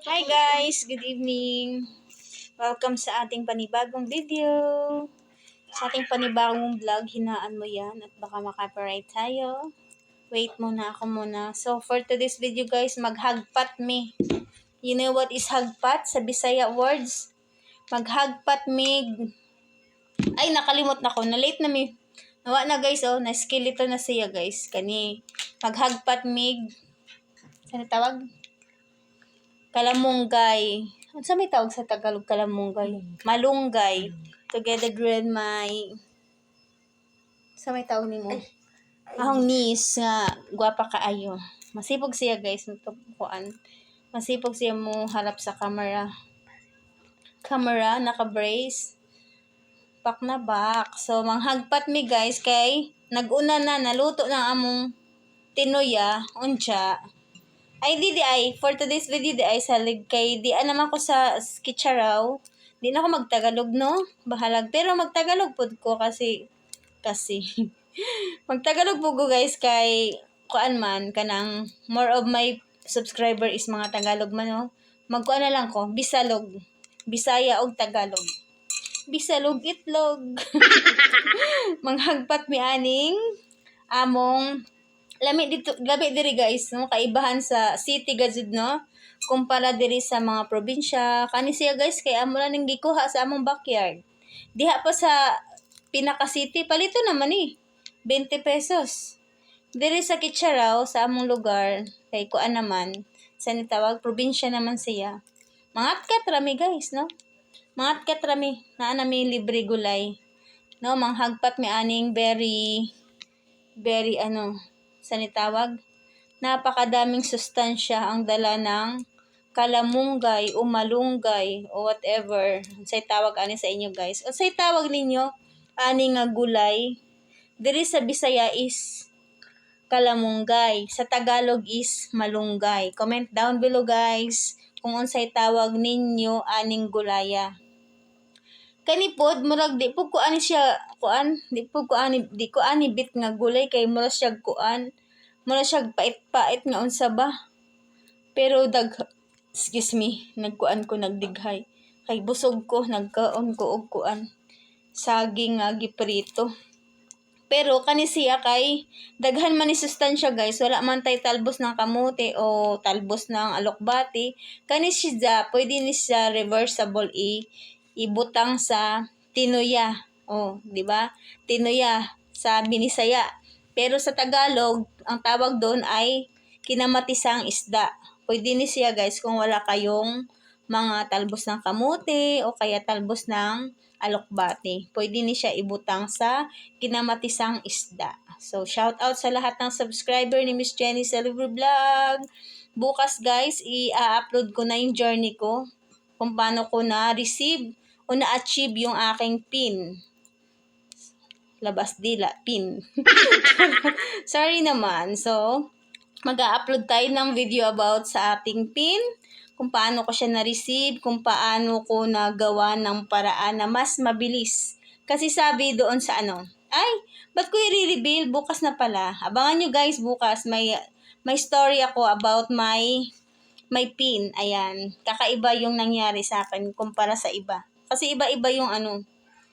Hi guys! Good evening! Welcome sa ating panibagong video. Sa ating panibagong vlog, hinaan mo yan at baka makapiright tayo. Wait muna ako muna. So for today's video guys, maghagpat me. You know what is hagpat sa Bisaya words? Maghagpat me. Ay, nakalimot na ko. Na-late na me. Nawa na guys, oh. Na-skeleto na siya guys. Kani, maghagpat mig. Saan tawag? Kalamunggay. Ano sa may tawag sa Tagalog kalamunggay? Malunggay. Together with my... Sa may tawag ni mo? Ahong niece nga gwapa kaayo. Masipog siya guys. Kuan. Masipog siya mo harap sa camera. Camera, naka-brace. Back na back. So, manghagpat mi guys kay naguna na, naluto na among tinuya, uncha. Ay, di di ay. For today's video, di ay salig kay di naman ko sa Skitsaraw. Di na ako magtagalog, no? Bahalag. Pero magtagalog po ko kasi, kasi, magtagalog po ko guys kay, kuan man, kanang, more of my subscriber is mga Tagalog man, no? Magkuan na lang ko, Bisalog. Bisaya og Tagalog. Bisalog itlog. Manghagpat mi aning among lami dito labi diri guys no? Kaibahan sa city gazud no? Kumpara diri sa mga probinsya. Kani siya guys kay amo lang ning gikuha sa among backyard. Diha pa sa pinaka city palito naman ni 20 pesos. Diri sa Kitcharaw sa among lugar kay kuan naman sa nitawag probinsya naman siya. Mga kat rami guys no? Mga kat rami naa nami libre gulay. No manghagpat mi aning very very ano sa nitawag. Napakadaming sustansya ang dala ng kalamunggay o malunggay o whatever say tawag ani sa inyo guys. O say tawag ninyo ani nga gulay. Diri sa Bisaya is kalamunggay sa Tagalog is malunggay. Comment down below guys kung unsay tawag ninyo aning gulaya. Kani pod murag di po ko ani siya kuan. Di po ko ani di ko ani bit nga gulay kay mura siya kuan mura siya pait-pait nga unsa ba pero dag excuse me nagkuan ko nagdighay kay busog ko nagkaon ko og kuan saging nga giprito pero kani siya kay daghan man ni sustansya guys wala man tay talbos ng kamote o talbos ng alokbati kani siya pwede ni siya reversible i ibutang sa tinuya. Oh, 'di ba? Tinuya sa binisaya. Pero sa Tagalog, ang tawag doon ay kinamatisang isda. Pwede ni siya guys kung wala kayong mga talbos ng kamote o kaya talbos ng alokbati. Pwede ni siya ibutang sa kinamatisang isda. So, shout out sa lahat ng subscriber ni Miss Jenny Silver Vlog. Bukas guys, i-upload ko na yung journey ko kung paano ko na-receive o na-achieve yung aking pin. Labas dila, pin. Sorry naman. So, mag-upload tayo ng video about sa ating pin, kung paano ko siya na-receive, kung paano ko nagawa ng paraan na mas mabilis. Kasi sabi doon sa ano, ay, ba't ko i-reveal? Bukas na pala. Abangan nyo guys bukas. May, may story ako about my may pin. Ayan. Kakaiba yung nangyari sa akin kumpara sa iba. Kasi iba-iba yung ano,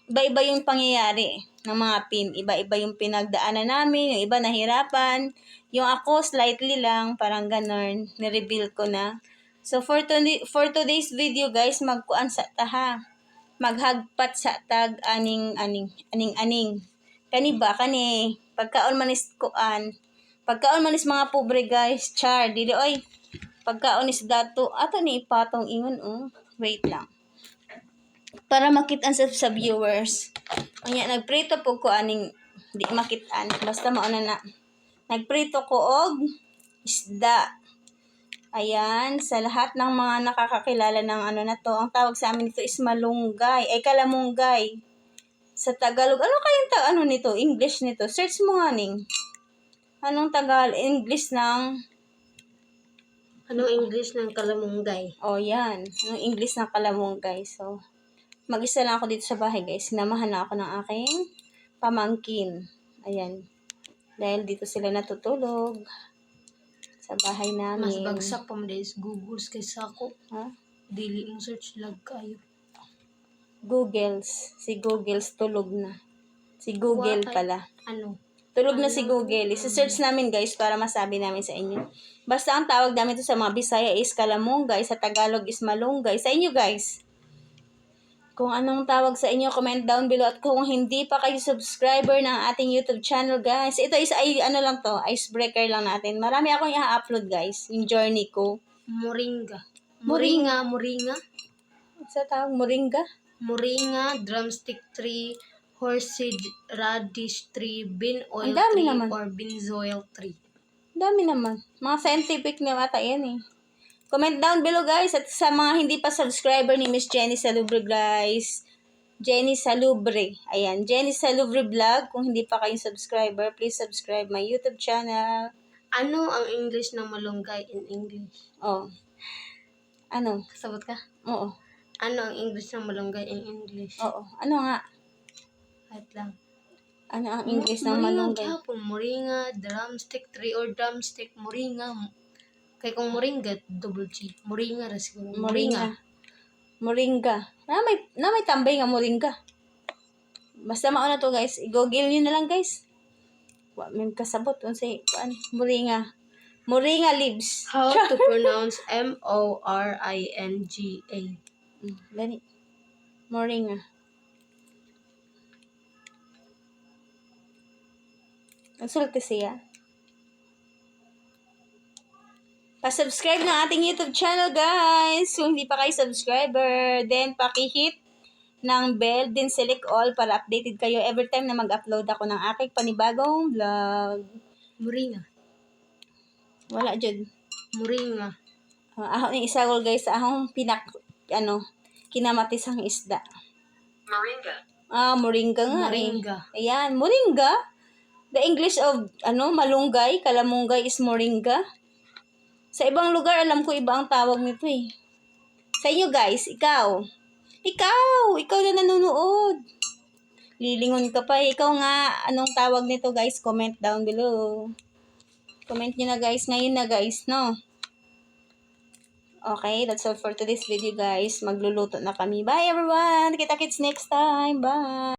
iba-iba yung pangyayari ng mga pin. Iba-iba yung pinagdaanan namin, yung iba nahirapan. Yung ako, slightly lang, parang ganun, nireveal ko na. So, for, today, for today's video, guys, magkuan sa taha. Maghagpat sa tag aning, aning, aning, aning. Kani ba? Kani, pagkaon manis kuan. Pagkaon manis mga pobre, guys. Char, dili, oy. Pagkaon is dato. Ato ni ipatong ingon, oh. Wait lang para makitaan sa, sa viewers. Kanya, nagprito po ko aning di makitaan. Basta mauna na. Nagprito ko og isda. Ayan, sa lahat ng mga nakakakilala ng ano na to, ang tawag sa amin ito is malunggay, ay kalamunggay. Sa Tagalog, ano kayong ta ano nito, English nito? Search mo nga ning. Anong Tagal, English ng Anong English ng kalamunggay? Oh, yan. Anong English ng kalamunggay. So, mag-isa lang ako dito sa bahay, guys. Sinamahan na ako ng aking pamangkin. Ayan. Dahil dito sila natutulog. Sa bahay Mas namin. bagsak pa mo is Google kaysa ako. Ha? Dili mo search lag kayo. Googles. Si Googles tulog na. Si Google What? pala. Ano? Tulog na si Google. Isa-search namin guys para masabi namin sa inyo. Basta ang tawag namin to sa mga Bisaya is Kalamungay, sa Tagalog is Malunggay. Sa inyo guys. Kung anong tawag sa inyo, comment down below. At kung hindi pa kayo subscriber ng ating YouTube channel guys, ito is ay, ano lang to, icebreaker lang natin. Marami akong i-upload guys, yung journey ko. Moringa. Moringa, moringa. Sa tawag, Moringa. Moringa, drumstick tree, horseseed radish tree, bean oil Ang dami tree, naman. or benzoyl tree. Dami naman. Mga scientific na ata yan eh. Comment down below guys. At sa mga hindi pa subscriber ni Miss Jenny Salubre guys. Jenny Salubre. Ayan. Jenny Salubre Vlog. Kung hindi pa kayong subscriber, please subscribe my YouTube channel. Ano ang English ng malunggay in English? Oh. Ano? Kasabot ka? Oo. Ano ang English ng malunggay in English? Oo. Ano nga? Wait lang. Ano ang English ng malunggay? moringa, drumstick tree or drumstick, moringa. Kay kung moringa, double G. Moringa ra siguro. Moringa. Moringa. Na may, na may tambay nga moringa. Basta mauna to guys. I-google nyo na lang guys. Wa may kasabot. Unsay, kuan, moringa. Moringa leaves. How to pronounce M-O-R-I-N-G-A. Mm. Moringa. Nagsulti siya. Pa-subscribe ng ating YouTube channel, guys. Kung hindi pa kayo subscriber, then paki-hit ng bell, then select all para updated kayo every time na mag-upload ako ng aking panibagong vlog. Moringa. Wala dyan. Moringa. Uh, ako ni isagol guys sa akong pinak, ano, kinamatisang isda. Moringa. Ah, moringa nga Moringa. eh. Ayan, moringa. The English of, ano, malunggay, kalamunggay is moringa. Sa ibang lugar, alam ko iba ang tawag nito eh. Sa inyo guys, ikaw. Ikaw! Ikaw na nanonood. Lilingon ka pa. Ikaw nga, anong tawag nito guys? Comment down below. Comment nyo na guys. Ngayon na guys, no? Okay, that's all for today's video guys. Magluluto na kami. Bye everyone! Kita-kits next time. Bye!